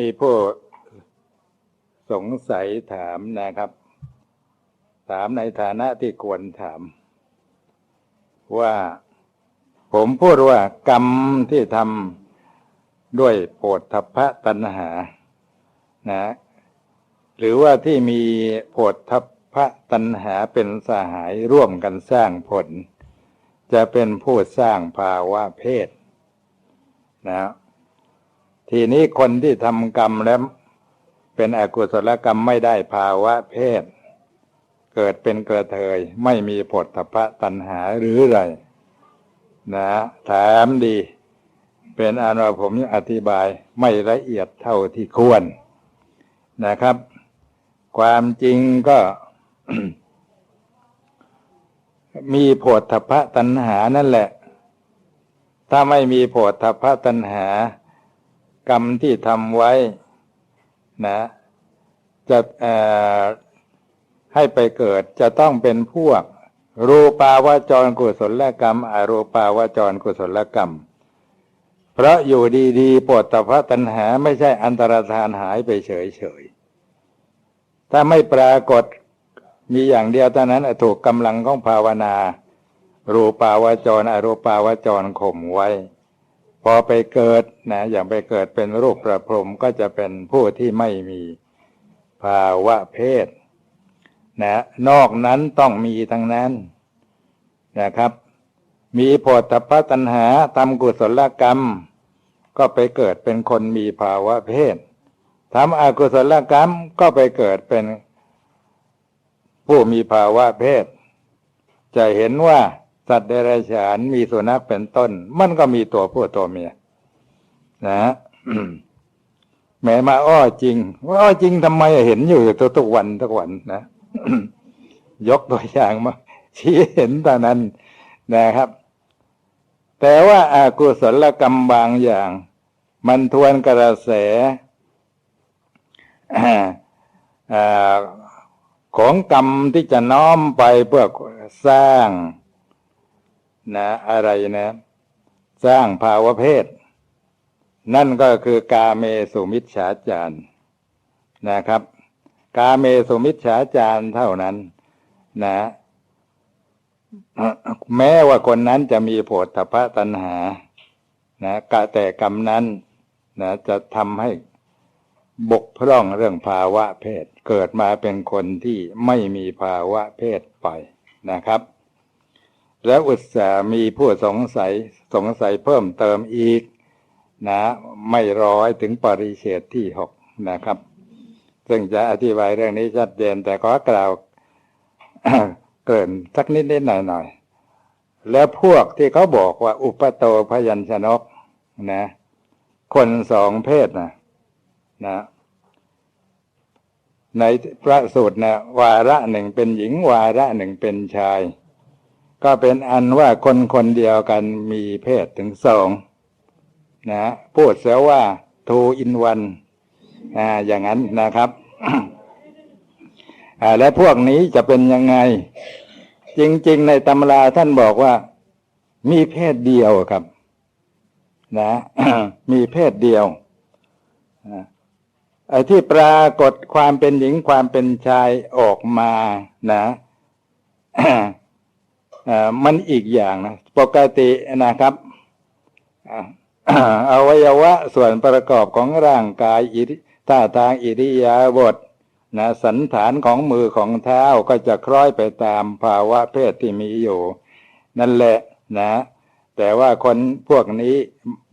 มีผู้สงสัยถามนะครับ ถามในฐานะที่ควรถาม ว่า ผมพูดว่ากรรมที่ทำด้วยโปรทพะตัณหา นะ หรือว่าที่มีโปรทพะตัณหาเป็นสหายร่วมกันสร้างผล จะเป็นผู้สร้างภาวะเพศนะ ทีนี้คนที่ทำกรรมแล้วเป็นอกุศลกรรมไม่ได้ภาวะเพศ เกิดเป็นกระเทยไม่มีผลทพะตัณหาหรือไรนะถามดี เป็นอันว่าผมอธิบายไม่ละเอียดเท่าที่ควรนะครับ ความจริงก็มีโพธพะตัณหานั่นแหละ ถ้าไม่มีโพธพะตัณหา กรรมที่ทำไว้นะจะให้ไปเกิดจะต้องเป็นพวก รูปาวจรกุศลกรรม อรูปาวจรกุศลกรรม เพราะอยู่ดีๆปวดตพะตัณหาไม่ใช่อันตรธานหายไปเฉยๆ ถ้าไม่ปรากฏมีอย่างเดียวเท่านั้นถูกกำลังของภาวนา รูปาวจร อรูปาวจรข่มไว้ พอไปเกิดนะอย่างไปเกิดเป็นรูปประพรมก็จะเป็นผู้ที่ไม่มีภาวะเพศนะนอกนั้นต้องมีทั้งนั้นนะครับ มีโพธพตัญหาทำกุศลกรรม ก็ไปเกิดเป็นคนมีภาวะเพศทำอกุศลกรรมก็ไปเกิดเป็นผู้มีภาวะเพศ จะเห็นว่า สัตว์เดรัจฉานมีสุนัขเป็นต้น มันก็มีตัวผู้ตัวเมียนะแม้มาอ้อจริง ว่าอ้อจริงทำไมเห็นอยู่ตัวทุกวันทุกวันนะยกตัวอย่างมาชี้เห็นตอนนั้นนะครับ แต่ว่าอากุศลกรรมบางอย่าง มันทวนกระแสของกรรมที่จะน้อมไปเพื่อสร้าง นะอะไรนะ สร้างภาวะเพศ นั่นก็คือกาเมสุมิชฌาจารนะครับ กาเมสุมิชฌาจารเท่านั้น นะแม้ว่าคนนั้นจะมีโผฏฐพะตัณหา นะกะแต่กรรมนั้นนะจะทำให้บกพร่องเรื่องภาวะเพศ เกิดมาเป็นคนที่ไม่มีภาวะเพศไปนะครับ แล้วอุตสามีผู้สงสัยสงสัยเพิ่มเติมอีกนะ ไม่ร้อยถึงปริเฉดที่หกนะครับ ซึ่งจะอธิบายเรื่องนี้ชัดเจนแต่ขอกล่าวเกินสักนิดนิดหน่อยหน่อยแล้วพวกที่เขาบอกว่าอุปโตพยัญชนกนะ คนสองเพศนะนะในพระสูตรนะวาระหนึ่งเป็นหญิงวาระหนึ่งเป็นชาย ก็เป็นอันว่าคนคนเดียวกันมีเพศถึงสองนะพูดเสียว่าทูอินวันอ่าอย่างนั้นนะครับและพวกนี้จะเป็นยังไง จริง ๆ ในตำราท่านบอกว่า มีเพศเดียวครับ นะ มีเพศเดียวไอ้ที่ปรากฏความเป็นหญิงความเป็นชายออกมานะ มันอีกอย่างนะปกตินะครับอวัยวะส่วนประกอบของร่างกายอิท่าทางอิริยาบถนะสันฐานของมือของเท้าก็จะคล้อยไปตามภาวะเพศที่มีอยู่ นั่นแหละนะ แต่ว่าคนพวกนี้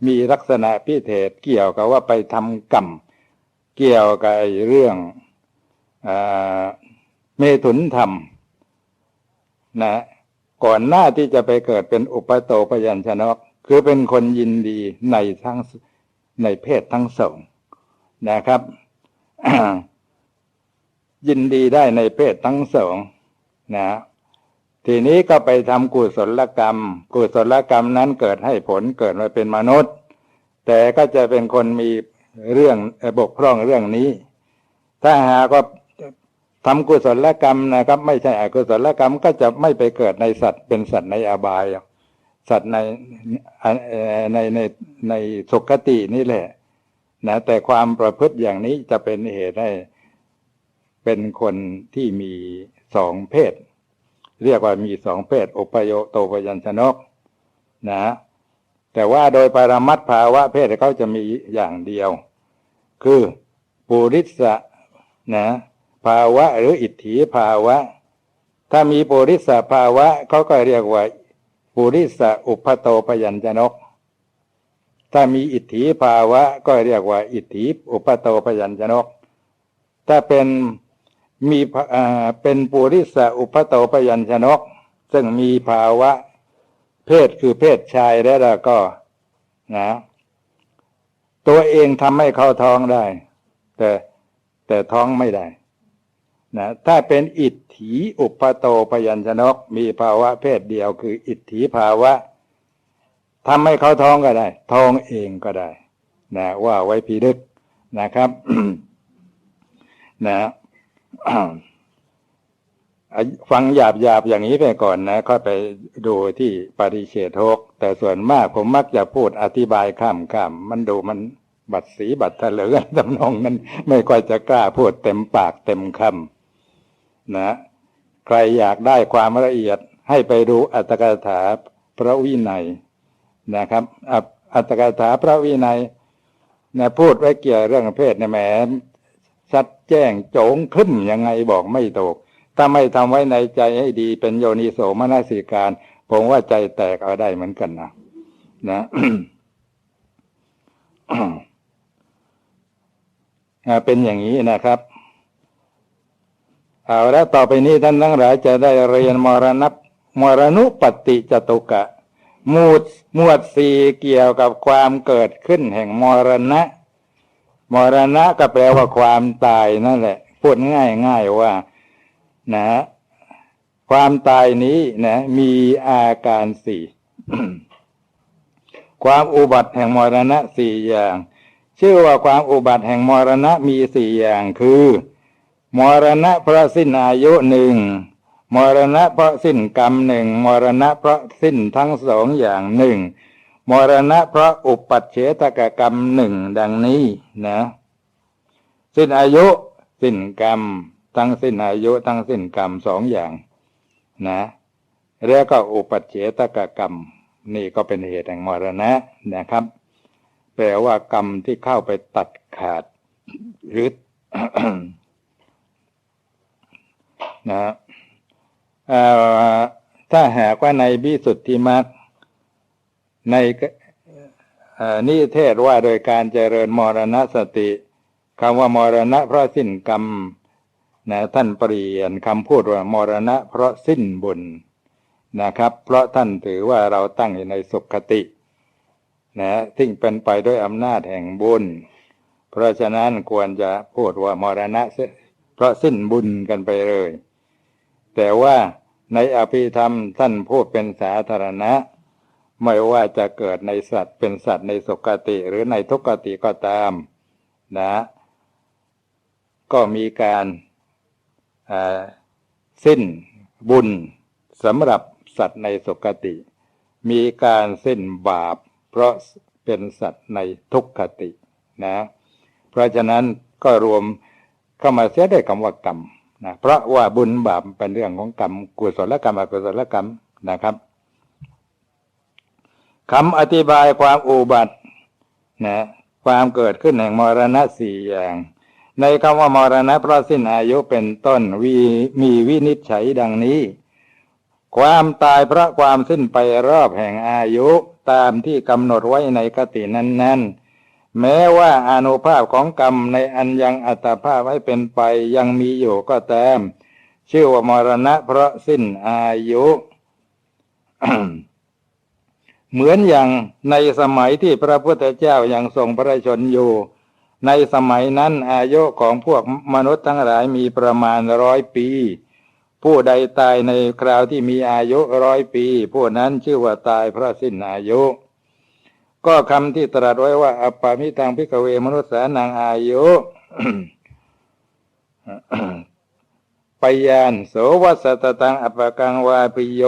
มีลักษณะพิเศษเกี่ยวกับว่าไปทำกรรมเกี่ยวกับเรื่องอเมถุนธรรมนะ ก่อนหน้าที่จะไปเกิดเป็นอุปโตปยัญชนกคือเป็นคนยินดีในทั้งในเพศทั้งสองนะครับ ยินดีได้ในเพศทั้งสองนะทีนี้ก็ไปทำกุศลกรรม กุศลกรรมนั้นเกิดให้ผลเกิดมาเป็นมนุษย์ แต่ก็จะเป็นคนมีเรื่องบกพร่องเรื่องนี้ ถ้าหากว่า ทำกุศลกรรมนะครับ ไม่ใช่อกุศลกรรมก็จะไม่ไปเกิดในสัตว์เป็นสัตว์ในอบาย สัตว์ในในในในสุคตินี่แหละนะแต่ความประพฤติอย่างนี้จะเป็นเหตุให้เป็นคนที่มีสองเพศ เรียกว่ามีสองเพศอุปโยโตปยัญชนกนะ แต่ว่าโดยปรมัตภาวะเพศเขาจะมีอย่างเดียว คือปุริสะนะ ภาวะ หรืออิทธิภาวะ ถ้ามีปุริสภาวะเขาก็เรียกว่าปุริสอุปโตปยัญชนก ถ้ามีอิทธิภาวะก็เรียกว่า อิทธิอุปโตปยัญชนก ถ้าเป็นมีเป็นปุริสอุปโตปยัญชนก ซึ่งมีภาวะ เพศคือเพศชายแล้วก็นะตัวเองทำให้เขาท้องได้ แต่แต่ท้องไม่ได้ นะถ้าเป็นอิทธิอุปโตปยัญชนก มีภาวะเพศเดียวคืออิทธิภาวะทำให้เขาท้องก็ได้ ท้องเองก็ได้นะว่าไว้พีดึกนะครับนะฟังหยาบหยาบอย่างนี้ไปก่อนนะก็ไปดูที่ปริเชทก แต่ส่วนมากผมมักจะพูดอธิบายข้ามข้ามมันดูมันบัดสีบัดทะเลอตำนองนั้น ไม่ค่อยจะกล้าพูดเต็มปากเต็มคำ นะใครอยากได้ความละเอียดให้ไปดูอัตถกถาพระวินัยนะครับอัตถกถาพระวินัยนะพูดไว้เกี่ยวเรื่องเพศในแหมชัดแจ้งโจงขึ้นยังไงบอกไม่ตก ถ้าไม่ทำไว้ในใจให้ดีเป็นโยนิโสมนสิการ ผมว่าใจแตกเอาได้เหมือนกันนะนะเป็นอย่างนี้นะครับ เอาล้วต่อไปนี้ท่านทั้งหลายจะได้เรียนมรณะมรณุปติจตุกะ หมวดหมวดสี่เกี่ยวกับความเกิดขึ้นแห่งมรณะ มรณะก็แปลว่าความตายนั่นแหละ พูดง่ายง่ายว่า นะ ความตายนี้นะ มีอาการสี่ความอุบัติแห่งมรณะสี่อย่าง ชื่อว่าความอุบัติแห่งมรณะมีสี่อย่างคือ มรณะเพราะสิ้นอายุหนึ่งมรณะเพราะสิ้นกรรมหนึ่งมรณะเพราะสิ้นทั้งสองอย่างหนึ่งมรณะเพราะอุปัชเฉตกกรรมหนึ่งดังนี้นะ สิ้นอายุ สิ้นกรรม ทั้งสิ้นอายุ ทั้งสิ้นกรรมสองอย่าง นะแล้วก็อุปัชเฉตกกรรม นี่ก็เป็นเหตุแห่งมรณะนะครับ แปลว่ากรรมที่เข้าไปตัดขาดหรือ นะถ้าหากว่าในบิสุทธิมรรคในนิเทศว่าโดยการเจริญมรณสติคำว่ามรณะเพราะสิ้นกรรมนะท่านเปลี่ยนคำพูดว่ามรณะเพราะสิ้นบุญนะครับ เพราะท่านถือว่าเราตั้งอยู่ในสุขตินะซึ่งเป็นไปด้วยอำนาจแห่งบุญ เพราะฉะนั้นควรจะพูดว่ามรณะเพราะสิ้นบุญกันไปเลย แต่ว่าในอภิธรรมท่านพูดเป็นสาธารณะ ไม่ว่าจะเกิดในสัตว์เป็นสัตว์ในสุกติหรือในทุกติก็ตามนะ ก็มีการสิ้นบุญสำหรับสัตว์ในสุกติ มีการสิ้นบาป เพราะเป็นสัตว์ในทุกขตินะ เพราะฉะนั้นก็รวมเข้ามาเสียได้คำว่ากรรม นะเพราะว่าบุญบาปเป็นเรื่องของกรรมกุศลกรรมอกุศลกรรมนะครับคำอธิบายความอุบัตินะความเกิดขึ้นแห่งมรณะสี่อย่าง ในคำว่ามรณะเพราะสิ้นอายุเป็นต้นวีมีวินิจฉัยดังนี้ ความตายเพราะความสิ้นไปรอบแห่งอายุตามที่กำหนดไว้ในกตินั้นๆ แม้ว่าอนุภาพของกรรมในอันยังอัตภาพไว้เป็นไปยังมีอยู่ก็ตาม ชื่อว่ามรณะเพราะสิ้นอายุ เหมือนอย่างในสมัยที่พระพุทธเจ้ายังทรงพระชนอยู่ ในสมัยนั้นอายุของพวกมนุษย์ทั้งหลายมีประมาณร้อยปี ผู้ใดตายในคราวที่มีอายุร้อยปี ผู้นั้นชื่อว่าตายเพราะสิ้นอายุ ก็คำที่ตรัสไว้ว่าอปามิตังพิกเวมนุษย์สานางอายุปยานโสวัสตตังอปกังวาปิโย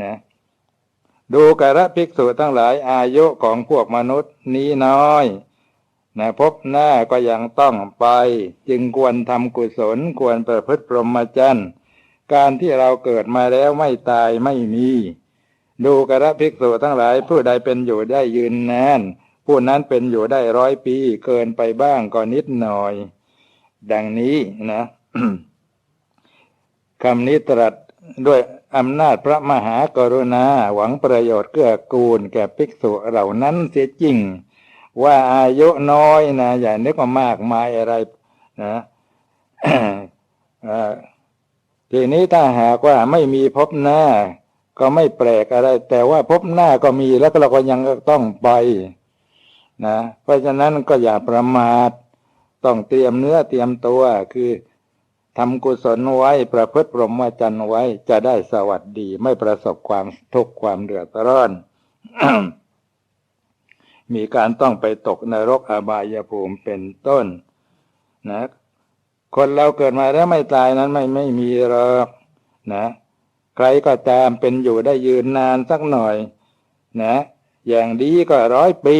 นะดูกระภิกษุทั้งหลายอายุของพวกมนุษย์นี้น้อยนะพบหน้าก็ยังต้องไป จึงควรทำกุศลควรประพฤติพรหมจรรย์การที่เราเกิดมาแล้วไม่ตายไม่มี ดูกระภิกษุทั้งหลายผู้ใดเป็นอยู่ได้ยืนนานผู้นั้นเป็นอยู่ได้ร้อยปีเกินไปบ้างก็นิดหน่อย ดังนี้นะคำนี้ตรัสด้วยอำนาจพระมหากรุณาหวังประโยชน์เกื้อกูลแก่ภิกษุเหล่านั้นเสียจริง ว่าอายุน้อยนะอย่านึกว่ามากมายอะไรนะทีนี้ถ้าหากว่าไม่มีพบหน้า ก็ไม่แปลกอะไร แต่ว่าพบหน้าก็มีแล้วเราก็ยังต้องไปนะ เพราะฉะนั้นก็อย่าประมาทต้องเตรียมเนื้อเตรียมตัวคือทำกุศลไว้ประพฤติพรหมจรรย์ไว้จะได้สวัสดี ไม่ประสบความทุกข์ความเดือดร้อน มีการต้องไปตกนรกอบายภูมิเป็นต้น นะ คนเราเกิดมาแล้วไม่ตายนั้นไม่ไม่มีหรอกนะ รก็ตามเป็นอยู่ได้ยืนนานสักหน่อย นะ อย่างดีก็ร้อยปี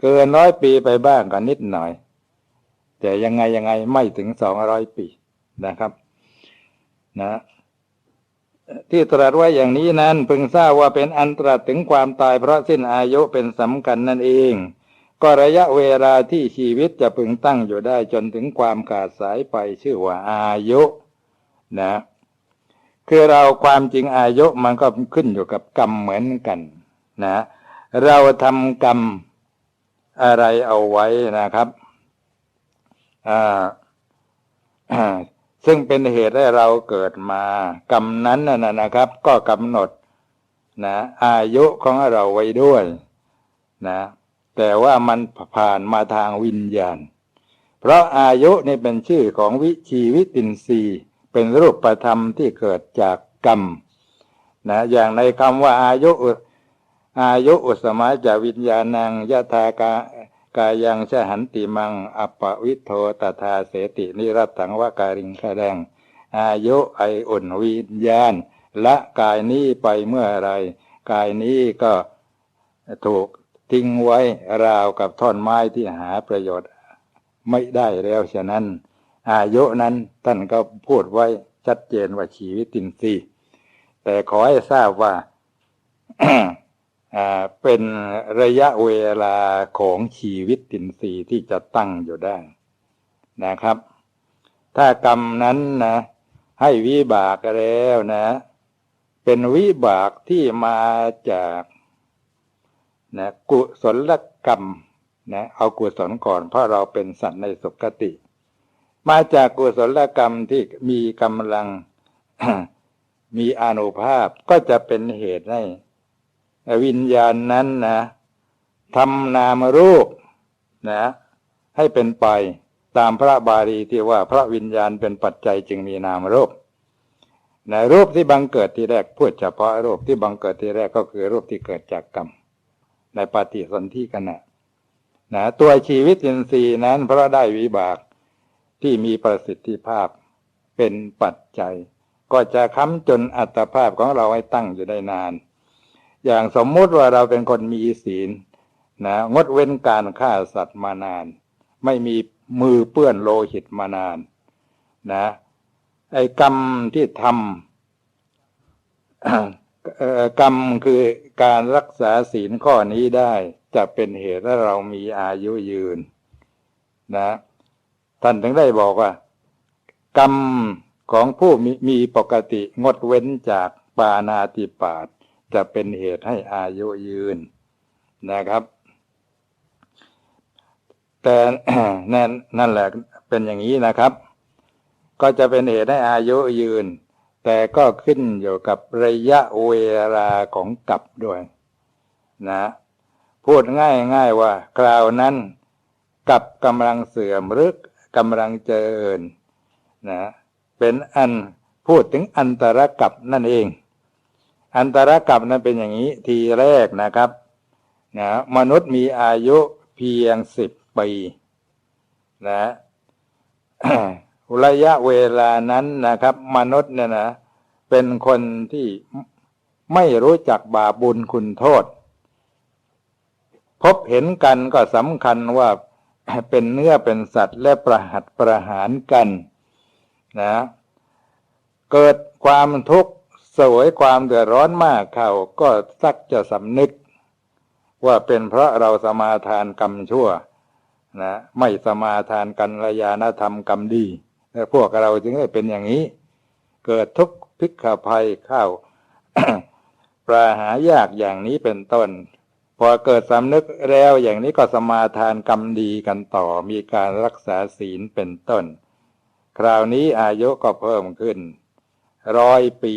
เกินร้อยปีไปบ้างก็นิดหน่อย แต่ยังไงยังไงไม่ถึงสองร้อยปีนะครับ นะ ที่ตรัสไว้อย่างนี้นั้นพึงทราบว่าเป็นอันตรัสถึงความตายเพราะสิ้นอายุเป็นสำคัญนั่นเอง ก็ระยะเวลาที่ชีวิตจะพึงตั้งอยู่ได้จนถึงความขาดสายไปชื่อว่าอายุ นะ คือเราความจริงอายุมันก็ขึ้นอยู่กับกรรมเหมือนกันนะ เราทำกรรมอะไรเอาไว้นะครับซึ่งเป็นเหตุให้เราเกิดมากรรมนั้นนะนะครับ ก็กำหนดนะอายุของเราไว้ด้วยนะแต่ว่ามันผ่านมาทางวิญญาณ เพราะอายุนี่เป็นชื่อของวิชีวิตินทรีย์ เป็นรูปประธรรมที่เกิดจากกรรมนะอย่างในคำว่าอายุอายุอุสมาจาวิญญาณังยะทากากายังชหันติมังอปวิโทตถาเสตินิรัตถังวาการิงคะแดง อายุไออุ่นวิญญาณ ละกายนี้ไปเมื่อไร กายนี้ก็ถูกทิ้งไว้ราวกับท่อนไม้ที่หาประโยชน์ไม่ได้แล้วฉะนั้น อายุนั้นท่านก็พูดไว้ชัดเจนว่าชีวิตินทรีย์แต่ขอให้ทราบว่าเป็นระยะเวลาของชีวิตตินทรีย์ที่จะตั้งอยู่ได้นะครับ ถ้ากรรมนั้นนะ ให้วิบากแล้วนะ เป็นวิบากที่มาจากนะกุศลกรรมนะเอากุศลก่อนเพราะเราเป็นสัตว์ในสุคติ มาจากกุศลกรรมที่มีกำลัง มีอนุภาพก็จะเป็นเหตุให้วิญญาณนั้นนะทำนามรูปนะ ให้เป็นไปตามพระบาลีที่ว่าพระวิญญาณเป็นปัจจัยจึงมีนามรูปในรูปที่บังเกิดที่แรกพูดเฉพาะรูปที่บังเกิดที่แรกก็คือรูปที่เกิดจากกรรม ในปฏิสนธิกันนะนะตัวชีวิตอินทรีย์นั้นเพราะได้วิบาก ที่มีประสิทธิภาพเป็นปัจจัย ก็จะค้ำจนอัตภาพของเราให้ตั้งอยู่ได้นาน อย่างสมมุติว่าเราเป็นคนมีศีลนะงดเว้นการฆ่าสัตว์มานาน ไม่มีมือเปื้อนโลหิตมานานนะไอ้กรรมที่ทำกรรมคือการรักษาศีลข้อนี้ได้ จะเป็นเหตุให้เรามีอายุยืนนะ ท่านถึงได้บอกว่า กรรมของผู้มีมีปกติงดเว้นจากปานาติปาตจะเป็นเหตุให้อายุยืนนะครับ แต่นั่นนั่นแหละเป็นอย่างนี้นะครับ ก็จะเป็นเหตุให้อายุยืน แต่ก็ขึ้นอยู่กับระยะเวลาของกับด้วย นะ พูดง่ายง่ายว่า คราวนั้นกับกำลังเสื่อมหรือ กำลังเจริญนะเป็นอันพูดถึงอันตรกับนั่นเอง อันตรกับนั้นเป็นอย่างนี้ทีแรกนะครับนะมนุษย์มีอายุเพียงสิบปีนะระยะเวลานั้นนะครับ มนุษย์เนี่ยนะเป็นคนที่ไม่รู้จักบาบุญคุณโทษ พบเห็นกันก็สำคัญว่า เป็นเนื้อเป็นสัตว์และประหัตประหารกันนะเกิดความทุกข์สวยความเดือดร้อนมากเขาก็สักจะสำนึก ว่าเป็นเพราะเราสมาทานกรรมชั่วนะไม่สมาทานกันระยานธรรมกรรมดีและพวกเราจึงได้เป็นอย่างนี้ เกิดทุกข์พิกขภัยเข้าปราหายากอย่างนี้เป็นต้น พอเกิดสำนึกแล้วอย่างนี้ก็สมาทานกรรมดีกันต่อมีการรักษาศีลเป็นต้น คราวนี้อายุก็เพิ่มขึ้นร้อยปี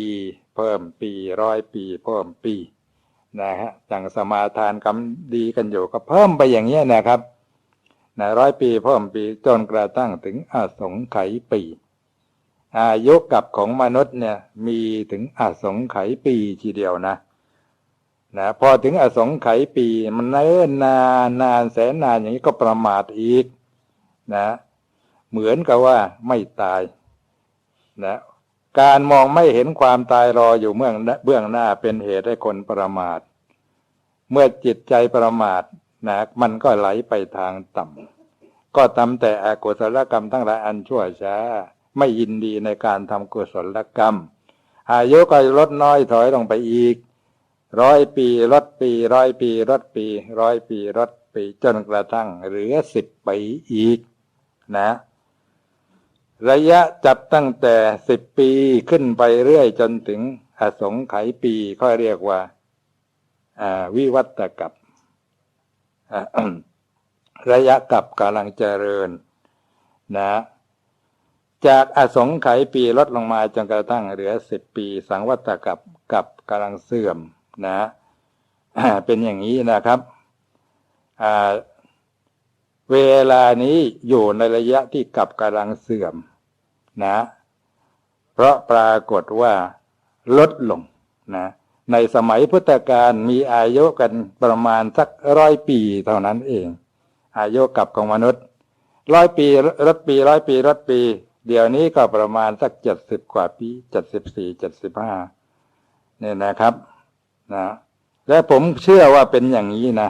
เพิ่มปีร้อยปี เพิ่มปีนะฮะจังสมาทานกรรมดีกันอยู่ก็เพิ่มไปอย่างนี้นะครับนะร้อยปีเพิ่มปีจนกระทั่งถึงอสงไขยปี อายุกับของมนุษย์เนี่ยมีถึงอสงไขยปีทีเดียวนะ นะพอถึงอสงไขยปี มันเนิ่นนานนานแสนนานอย่างนี้ก็ประมาทอีก นะ เหมือนกับว่าไม่ตาย นะ การมองไม่เห็นความตายรออยู่เบื้องเบื้องหน้าเป็นเหตุให้คนประมาท เมื่อจิตใจประมาทนะมันก็ไหลไปทางต่ำก็ทำแต่อกุศลกรรมทั้งหลายอันชั่วช้า ไม่ยินดีในการทำกุศลกรรมอายุก็ลดน้อยถอยลงไปอีก ร้อยปีลดปี ร้อยปีลดปี ร้อยปีลดปีจนกระทั่งเหลือสิบปีอีกนะ ระยะจับตั้งแต่สิบปีขึ้นไปเรื่อยจนถึงอสงไขยปีเขาเรียกว่าวิวัตกับระยะกับกำลังเจริญนะ จากอสงไขยปีลดลงมาจนกระทั่งเหลือสิบปี สังวัตกับกับกำลังเสื่อม นะเป็นอย่างนี้นะครับเวลานี้อยู่ในระยะที่กลับกำลังเสื่อมนะ เพราะปรากฏว่าลดลงนะในสมัยพุทธกาลมีอายุกันประมาณสักร้อยปีเท่านั้นเอง อายุกับของมนุษย์ร้อยปีรถปีร้อยปีรถปี เดี๋ยวนี้ก็ประมาณสักเจ็ดสิบกว่าปีเจ็ดสิบสี่เจ็ดสิบห้าเนี่ยนะครับ นะและผมเชื่อว่าเป็นอย่างนี้นะ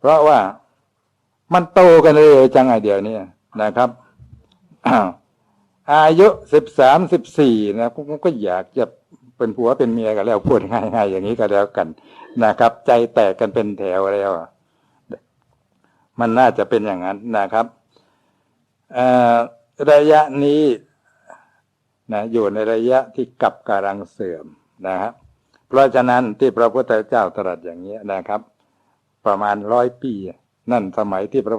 เพราะว่ามันโตกันเลยจังไอเดียวนี้นะครับอายุสิบสามสิบสี่นะผมก็อยากจะเป็นผัวเป็นเมียกันแล้วพูดง่ายๆอย่างนี้ก็แล้วกันนะครับ ใจแตกกันเป็นแถวแล้ว มันน่าจะเป็นอย่างนั้นนะครับระยะนี้นะอยู่ในระยะที่กลับกำลังเสื่อมนะครับ เพราะฉะนั้นที่พระพุทธเจ้าตรัสอย่างนี้นะครับ ประมาณร้อยปี นั่นสมัยที่พระ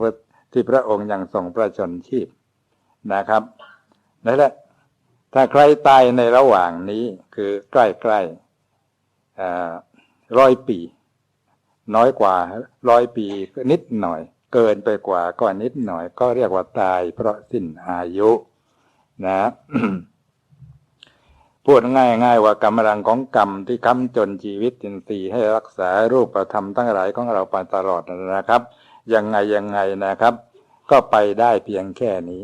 ที่พระองค์ยังทรงพระชนชีพนะครับนั่นแหละถ้าใครตายในระหว่างนี้คือใกล้ๆร้อยปี น้อยกว่าร้อยปีนิดหน่อย เกินไปกว่าก็นิดหน่อย ก็เรียกว่าตายเพราะสิ้นอายุนะ พูดง่ายๆว่ากำลังของกรรมที่ค้ำจนชีวิตจินตีให้รักษารูปธรรมทั้งหลายของเราไปตลอดนะครับ ยังไงยังไงนะครับ ก็ไปได้เพียงแค่นี้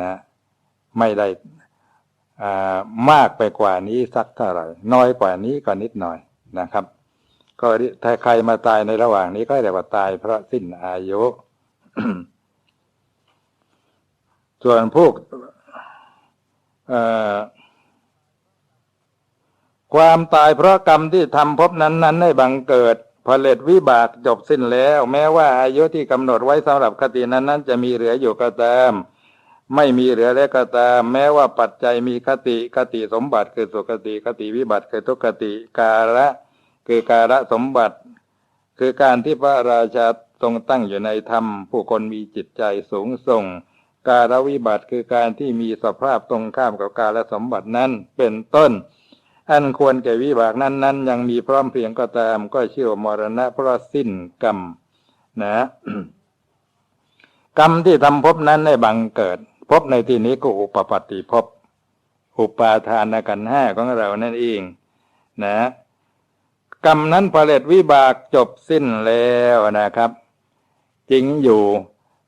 นะ ไม่ได้มากไปกว่านี้สักเท่าไหร่น้อยกว่านี้ก็นิดหน่อยนะครับ ก็ถ้าใครมาตายในระหว่างนี้ก็เรียกว่าตายเพราะสิ้นอายุส่วนพวกเอ่อ ความตายเพราะกรรมที่ทำพบนั้นๆให้บังเกิดผลิตวิบากจบสิ้นแล้ว แม้ว่าอายุที่กำหนดไว้สำหรับคตินั้นนั้นจะมีเหลืออยู่ก็ตาม ไม่มีเหลือแล้วก็ตาม แม้ว่าปัจจัยมีคติคติสมบัติคือสุคติคติวิบัติคือทุกติกาละคือการะสมบัติ คือการที่พระราชาทรงตั้งอยู่ในธรรม ผู้คนมีจิตใจสูงส่ง การวิบัติคือการที่มีสภาพตรงข้ามกับการละสมบัตินั้นเป็นต้น อันควรแก่วิบากนั้นนั้นยังมีพร้อมเพียงก็ตาม ก็เชื่อมรณะเพราะสิ้นกรรมนะกรรมที่ทำพบนั้นได้บังเกิด พบในที่นี้ก็อุปปัติพบ อุปาทานกันห้าของเรานั่นเองนะกรรมนั้นผลิตวิบากจบสิ้นแล้วนะครับ จริงอยู่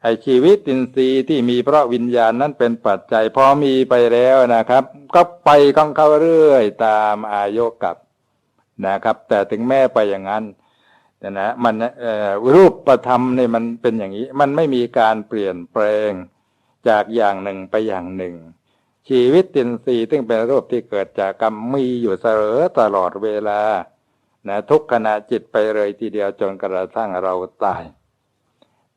ไอชีวิตตินทรีย์ที่มีเพราะวิญญาณนั้นเป็นปัจจัยพอมีไปแล้วนะครับ ก็ไปของเขาเรื่อยตามอายุกับนะครับ แต่ถึงแม้ไปอย่างนั้นนะนะมันรูปประธรรมเนี่ยมันเป็นอย่างนี้ มันไม่มีการเปลี่ยนแปลงจากอย่างหนึ่งไปอย่างหนึ่ง ชีวิตตินทรีย์ซึ่งเป็นรูปที่เกิดจากกรรมมีอยู่เสมอตลอดเวลานะทุกขณะจิตไปเลยทีเดียวจนกระทั่งเราตาย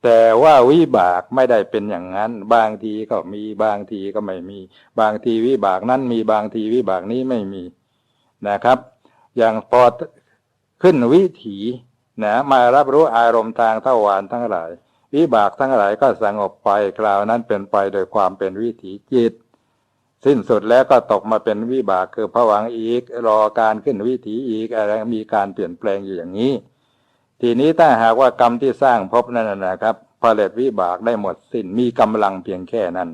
แต่ว่าวิบากไม่ได้เป็นอย่างนั้น บางทีก็มีบางทีก็ไม่มี บางทีวิบากนั้นมีบางทีวิบากนี้ไม่มีนะครับ อย่างพอขึ้นวิถีนะมารับรู้อารมณ์ทางทวารทั้งหลาย วิบากทั้งหลายก็สงบไปคราวนั้นเป็นไปโดยความเป็นวิถีจิต สิ้นสุดแล้วก็ตกมาเป็นวิบากคือผวังอีกรอการขึ้นวิถีอีกอะไรมีการเปลี่ยนแปลงอยู่อย่างนี้ ทีนี้ถ้าหากว่ากรรมที่สร้างภพนั่นนะครับผลิตวิบากได้หมดสิ้นมีกำลังเพียงแค่นั้น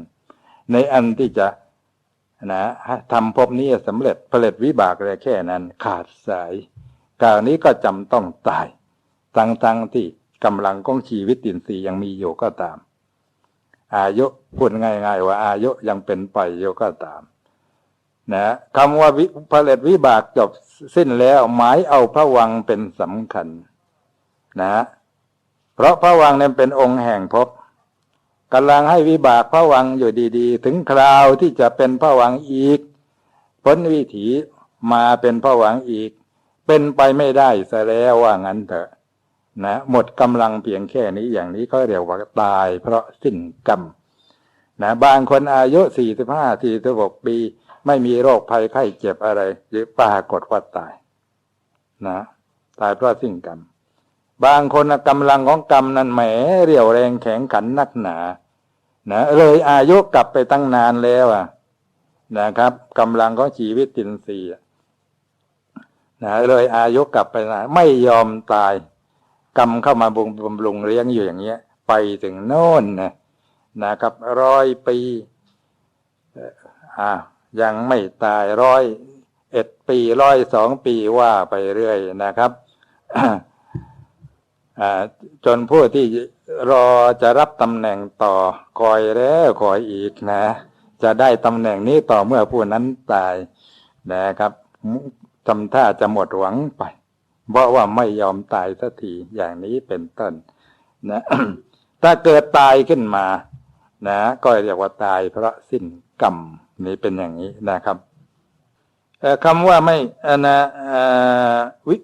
ในอันที่จะนะทำภพนี้สำเร็จผลิตวิบากเลยแค่นั้น ขาดสายกาวนี้ก็จำต้องตายทั้งทั้งที่กำลังของชีวิตตินทรีย์ยังมีอยู่ก็ตาม อายุพูดง่าย ๆ ว่าอายุยังเป็นไปอยู่ก็ตามนะคำว่าวผลิตวิบากจบสิ้นแล้วหมายเอาพระวังเป็นสำคัญ นะ เพราะพระวังนั้นเป็นองค์แห่งภพกำลังให้วิบากพระวังอยู่ดีๆ ถึงคราวที่จะเป็นพระวังอีก พ้นวิถีมาเป็นพระวังอีก เป็นไปไม่ได้ซะแล้วว่างั้นเถอะนะหมดกำลังเพียงแค่นี้อย่างนี้ก็เรียกว่าตาย เพราะสิ้นกรรมนะบางคนอายุสี่สิบห้าสี่สิบหกปี ไม่มีโรคภัยไข้เจ็บอะไร หรือปรากฏว่าตาย นะ ตายเพราะสิ้นกรรม บางคนน่ะกำลังของกรรมนั้นแหมเรี่ยวแรงแข็งขันนักหนานะเลยอายุกลับไปตั้งนานแล้วอะ นะครับกำลังของชีวิตตินทรีนะเลยอายุกลับไปนานไม่ยอมตาย กรรมเข้ามาบุงบำรุงเลี้ยงอยู่อย่างเงี้ย ไปถึงโน่นนะนะครับร้อยปีอ่ายังไม่ตายร้อยเอ็ดปีร้อยสองปีว่าไปเรื่อยนะครับ จนผู้ที่รอจะรับตำแหน่งต่อคอยแล้วคอยอีกนะ จะได้ตำแหน่งนี้ต่อเมื่อผู้นั้นตายนะครับทำท่าจะหมดหวังไป เพราะว่าไม่ยอมตายสักทีอย่างนี้เป็นต้นนะถ้าเกิดตายขึ้นมา นะก็เรียกว่าตายเพราะสิ้นกรรมนี่เป็นอย่างนี้นะครับคำว่าไม่อานะอ่าวิ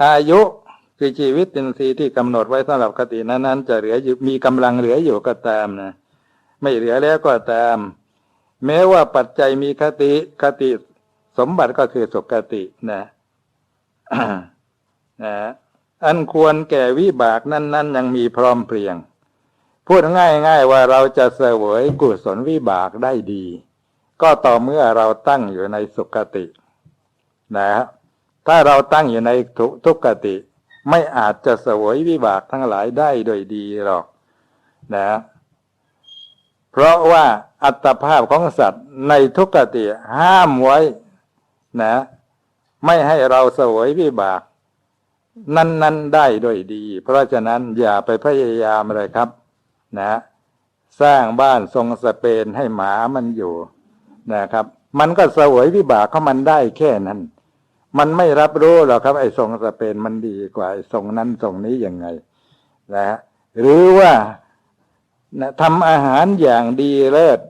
อายุคือชีวิตอินทรีย์ที่กำหนดไว้สำหรับคตินั้นๆจะเหลืออยู่มีกำลังเหลืออยู่ก็ตามนะไม่เหลือแล้วก็ตาม แม้ว่าปัจจัยมีคติคติสมบัติก็คือสุขตินะนะอันควรแก่วิบากนั้น ๆ ยังมีพร้อมเพรียง พูดง่าย ๆ ว่าเราจะเสวยกุศลวิบากได้ดี ก็ต่อเมื่อเราตั้งอยู่ในสุขติ นะฮะ ถ้าเราตั้งอยู่ในทุทกขติ ไม่อาจจะสวยวิบากทั้งหลายได้โดยดีหรอกนะเพราะว่าอัตภาพของสัตว์ในทุกขติห้ามไว้นะ ไม่ให้เราสวยวิบาก นั้นๆได้ด้วยดี เพราะฉะนั้นอย่าไปพยายามเลยครับ นะ สร้างบ้านทรงสเปนให้หมามันอยู่นะครับ มันก็สวยวิบากของมันได้แค่นั้น มันไม่รับรู้หรอกครับ ไอ้ทรงสเปนมันดีกว่าไอ้ทรงนั้นทรงนี้ยังไงนะฮะหรือว่านะทำอาหารอย่างดีเลิศ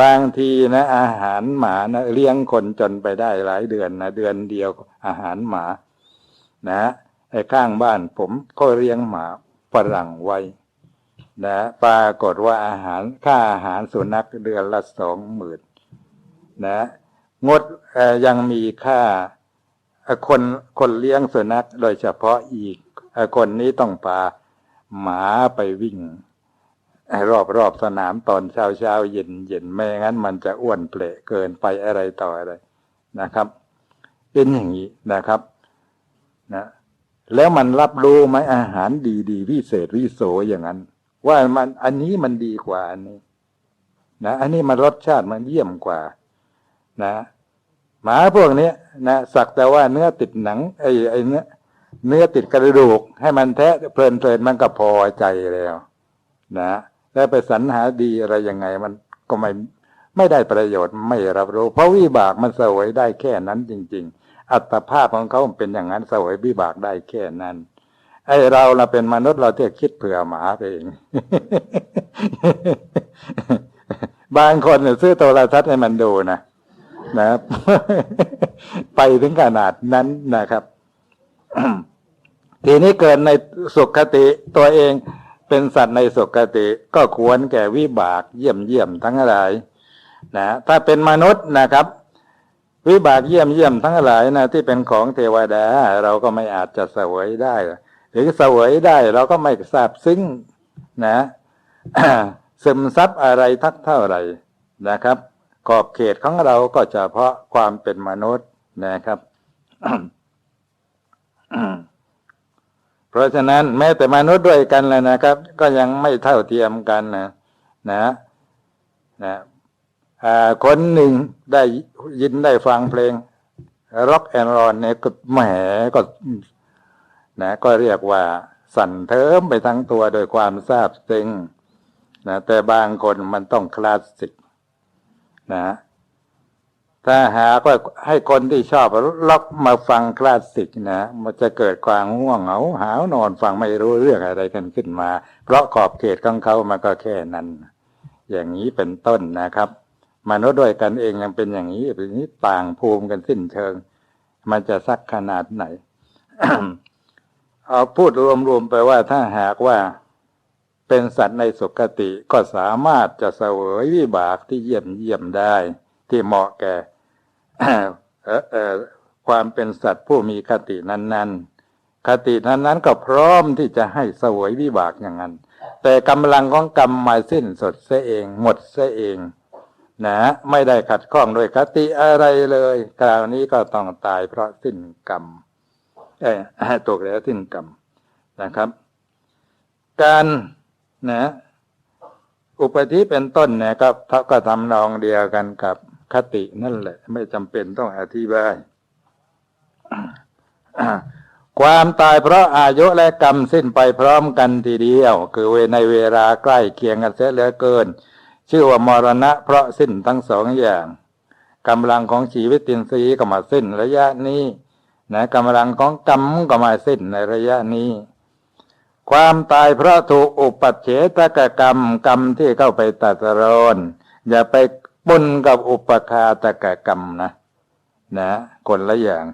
บางทีนะ อาหารหมานะเลี้ยงคนจนไปได้หลายเดือนนะเดือนเดียวอาหารหมา นะไอ้ข้างบ้านผมก็เลี้ยงหมาฝรั่งไว้นะปรากฏว่าอาหารค่าอาหารสุนัขเดือนละสองหมื่นนะงดยังมีค่า คนคนเลี้ยงสุนัขโดยเฉพาะอีก คนนี้ต้องพาหมาไปวิ่ง รอบรอบสนามตอนเช้าเช้าเย็นเย็นไม่งั้นมันจะอ้วนเปละเกินไปอะไรต่ออะไรนะครับ เป็นอย่างนี้นะครับนะแล้วมันรับรู้ไหมอาหารดีดีๆวิเศษวิโสอย่างนั้น ว่ามันอันนี้มันดีกว่าอันนี้นะอันนี้มันรสชาติมันเยี่ยมกว่า นะ หมาพวกนี้นะสักแต่ว่าเนื้อติดหนังไอ้ไอ้เนื้อเนื้อติดกระดูก ให้มันแทะเพลินเพลินมันก็พอใจแล้วนะแล้วไปสรรหาดีอะไรยังไง มันก็ไม่ไม่ได้ประโยชน์ไม่รับรู้ เพราะวิบากมันเสวยได้แค่นั้นจริง ๆ อัตภาพของเขาเป็นอย่างนั้นเสวยวิบากได้แค่นั้นไอเราเราเป็นมนุษย์เราเที่ยคิดเผื่อหมาไปเอง บางคนเนี่ยซื้อโทรทัศน์ให้มันดูนะ นะครับ ไปถึงขนาดนั้นนะครับ ทีนี้เกิดในสุขคติตัวเองเป็นสัตว์ในสุขคติก็ควรแก่วิบากเยี่ยมเยี่ยมทั้งหลายนะถ้าเป็นมนุษย์นะครับ วิบากเยี่ยมเยี่ยมทั้งหลายนะที่เป็นของเทวดา เราก็ไม่อาจจะเสวยได้ หรือเสวยได้เราก็ไม่ทราบซึ้งนะซึมซับอะไรทักเท่าไหร่นะครับ ขอบเขตของเราก็เฉพาะความเป็นมนุษย์นะครับเพราะฉะนั้นแม้แต่มนุษย์ด้วยกันเลยนะครับ ก็ยังไม่เท่าเทียมกันนะนะนะคนหนึ่งได้ยินได้ฟังเพลงร็อกแอนด์รอนเนี่ยก็แหมก็นะก็เรียกว่า สั่นเทิมไปทั้งตัวโดยความทราบซึ้งนะแต่บางคนมันต้องคลาสสิก นะถ้าหากว่าให้คนที่ชอบล็อกมาฟังคลาสสิกนะมันจะเกิดความง่วงเหงาหาวนอนฟังไม่รู้เรื่องอะไรกันขึ้นมา เพราะขอบเขตของเขามันก็แค่นั้น อย่างนี้เป็นต้นนะครับ มนุษย์ด้วยกันเองยังเป็นอย่างนี้เป็นนี้ต่างภูมิกันสิ้นเชิง มันจะสักขนาดไหน เอาพูดรวมๆไปว่าถ้าหากว่า เป็นสัตว์ในสุคติก็สามารถจะเสวยวิบากที่เยี่ยมเยี่ยมได้ ที่เหมาะแก่ความเป็นสัตว์ผู้มีคตินั้นๆ คตินั้นๆก็พร้อมที่จะให้เสวยวิบากอย่างนั้น แต่กำลังของกรรมมาสิ้นสดเสียเอง หมดเสียเองนะไม่ได้ขัดข้องโดยคติอะไรเลย คราวนี้ก็ต้องตายเพราะสิ้นกรรมเอ้ตกแล้วสิ้นกรรมนะครับ การ นะอุปธิเป็นต้นเนี่ยก็ก็ทำนองเดียวกันกับคตินั่นแหละ ไม่จำเป็นต้องอธิบายความตายเพราะอายุและกรรมสิ้นไปพร้อมกันทีเดียว คือเวในเวลาใกล้เคียงกันเสียเหลือเกิน ชื่อว่ามรณะเพราะสิ้นทั้งสองอย่างกำลังของชีวิตตินทรีย์ก็มาสิ้นระยะนี้นะกำลังของกรรมก็มาสิ้นในระยะนี้ ความตายเพราะถูกอุปัเฉตกกรรมกรรมที่เข้าไปตัดรอนอย่าไปปนกับอุปคาตกกรรมนะ นะคนละอย่าง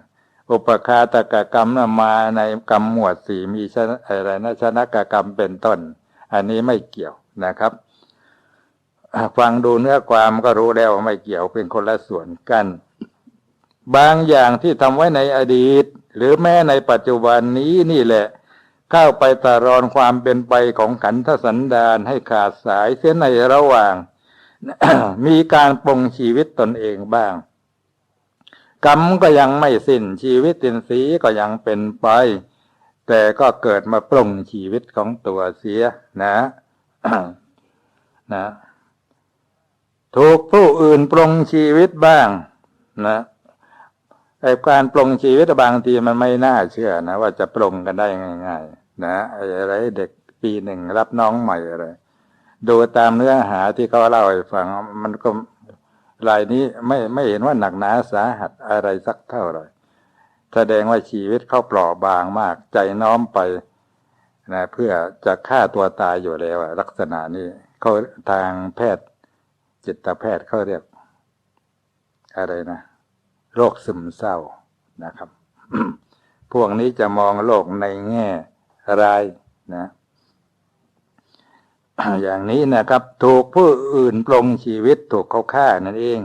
อุปคาตกกรรมนะมาในกรรมหมวดสี่มีชนะอะไรนะชนะกกรรมเป็นต้น อันนี้ไม่เกี่ยวนะครับฟังดูเนื้อความก็รู้แล้วว่าไม่เกี่ยวเป็นคนละส่วนกัน บางอย่างที่ทำไว้ในอดีต หรือแม้ในปัจจุบันนี้นี่แหละ เข้าไปตารอนความเป็นไปของขันธสันดานให้ขาดสายเสียในระหว่าง มีการปรงชีวิตตนเองบ้าง กรรมก็ยังไม่สิ้นชีวิตตินสีก็ยังเป็นไป แต่ก็เกิดมาปรงชีวิตของตัวเสียนะนะถูกผู้อื่นปรงชีวิตบ้าง นะ ไอ้การปรงชีวิตบางทีมันไม่น่าเชื่อนะ ว่าจะปรงกันได้ง่าย ๆ นะอะไรเด็กปีหนึ่งรับน้องใหม่อะไรดูตามเนื้อหาที่เขาเล่าให้ฟังมันก็รายนี้ไม่ไม่เห็นว่าหนักหนาสาหัสอะไรสักเท่าไหร่แสดงว่าชีวิตเขาเปราะบางมาก ใจน้อมไปนะเพื่อจะฆ่าตัวตายอยู่แล้วลักษณะนี้เขาทางแพทย์จิตแพทย์เขาเรียกอะไรนะ โรคซึมเศร้านะครับ พวกนี้จะมองโลกในแง่ร้ายนะอย่างนี้นะครับ ถูกผู้อื่นปลงชีวิตถูกเขาฆ่านั่นเอง